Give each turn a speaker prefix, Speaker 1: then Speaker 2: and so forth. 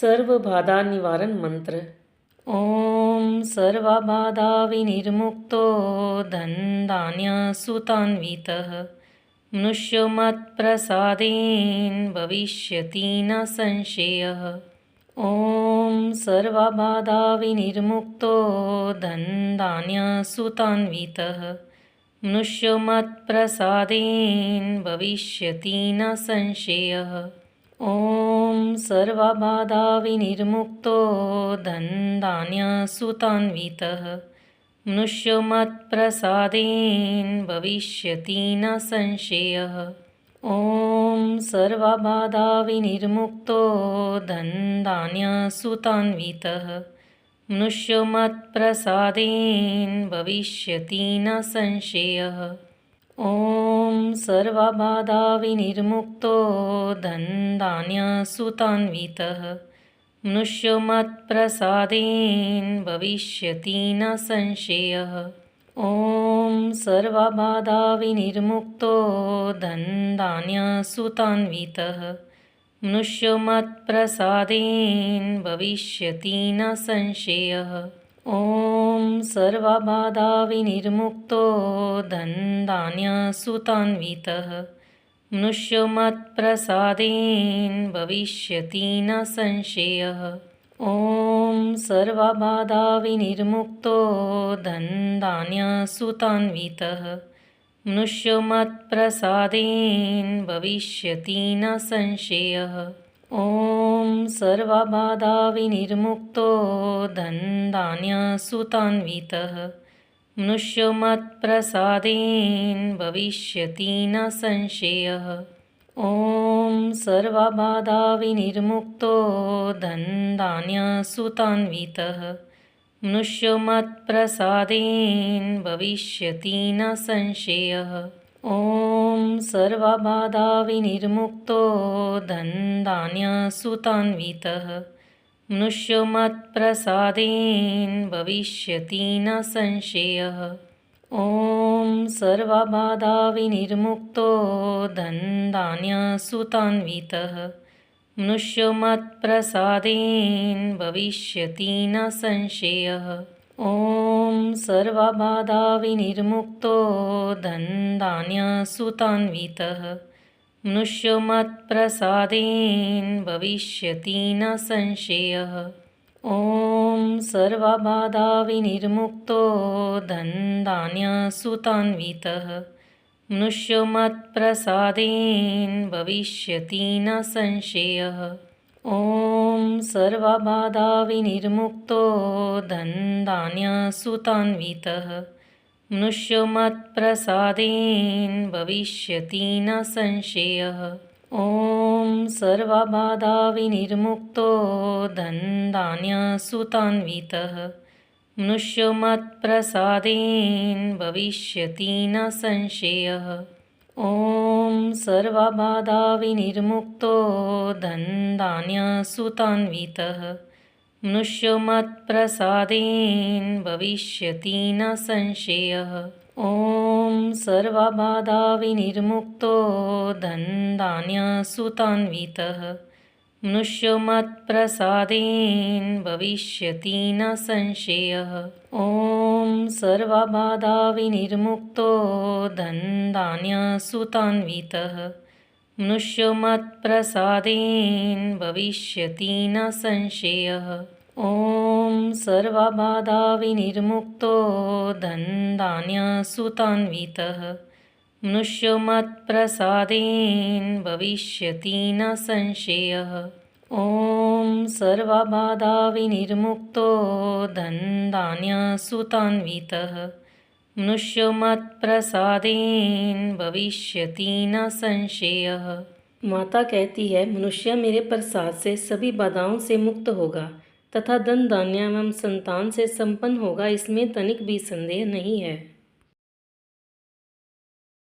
Speaker 1: सर्व बाधा निवारण मंत्र ॐ सर्वबाधाविनिर्मुक्तो धनधान्यसुतान्वितः। मनुष्यमत्प्रसादेन भविष्यति न संशयः। ॐ सर्वबाधाविनिर्मुक्तो धनधान्यसुतान्वितः। मनुष्यमत्प्रसादेन भविष्यति न संशयः ॐ सर्वबाधाविनिर्मुक्तो धनधान्यसुतान्वितः। मनुष्यमत्प्रसादेन भविष्यति न संशयः। ॐ सर्वबाधाविनिर्मुक्तो धनधान्यसुतान्वितः। मनुष्यमत्प्रसादेन भविष्यति न संशयः ॐ सर्वबाधाविनिर्मुक्तो धनधान्यसुतान्वितः। मनुष्यमत्प्रसादेन भविष्यति न संशयः। ॐ सर्वबाधाविनिर्मुक्तो धनधान्यसुतान्वितः। मनुष्यमत्प्रसादेन भविष्यति न संशयः ॐ सर्वबाधाविनिर्मुक्तो धनधान्यसुतान्वितः। मनुष्यमत्प्रसादेन भविष्यति न संशयः। ॐ सर्वबाधाविनिर्मुक्तो धनधान्यसुतान्वितः। मनुष्यमत्प्रसादेन भविष्यति न संशयः ॐ सर्वबाधाविनिर्मुक्तो धनधान्यसुतान्वितः। मनुष्यमत्प्रसादेन भविष्यति न संशयः। ॐ सर्वबाधाविनिर्मुक्तो धनधान्यसुतान्वितः। मनुष्यमत्प्रसादेन भविष्यति न संशयः। ॐ सर्वबाधाविनिर्मुक्तो धनधान्यसुतान्वितः मनुष्यमत्प्रसादेन भविष्यति न संशयः। ॐ सर्वबाधाविनिर्मुक्तो धनधान्यसुतान्वितः मनुष्यमत्प्रसादेन भविष्यति न संशयः ॐ सर्वबाधाविनिर्मुक्तो धनधान्यसुतान्वितः। मनुष्यमत्प्रसादेन भविष्यति न संशयः। ॐ सर्वबाधाविनिर्मुक्तो धनधान्यसुतान्वितः। मनुष्यमत्प्रसादेन भविष्यति न संशयः ॐ सर्वबाधाविनिर्मुक्तो धनधान्यसुतान्वितः। मनुष्यमत्प्रसादेन भविष्यति न संशयः। ॐ सर्वबाधाविनिर्मुक्तो धनधान्यसुतान्वितः। मनुष्यमत्प्रसादेन भविष्यति न संशयः ॐ सर्वबाधाविनिर्मुक्तो धनधान्यसुतान्वितः। मनुष्यमत्प्रसादेन भविष्यति न संशयः। ॐ सर्वबाधाविनिर्मुक्तो धनधान्यसुतान्वितः मनुष्यमत्प्रसादेन भविष्यति न संशयः। ॐ सर्वबाधाविनिर्मुक्तो धनधान्यसुतान्वितः। मनुष्यमत्प्रसादेन भविष्यति न संशयः। ॐ सर्वबाधाविनिर्मुक्तो धनधान्यसुतान्वितः मनुष्यमत्प्रसादेन भविष्यति न संशयः। ॐ सर्वबाधाविनिर्मुक्तो धनधान्यसुतान्वितः। मनुष्यमत्प्रसादेन भविष्यति न संशयः।
Speaker 2: माता कहती है, मनुष्य मेरे प्रसाद से सभी बाधाओं से मुक्त होगा तथा धन धान्य एवं संतान से संपन्न होगा, इसमें तनिक भी संदेह नहीं है।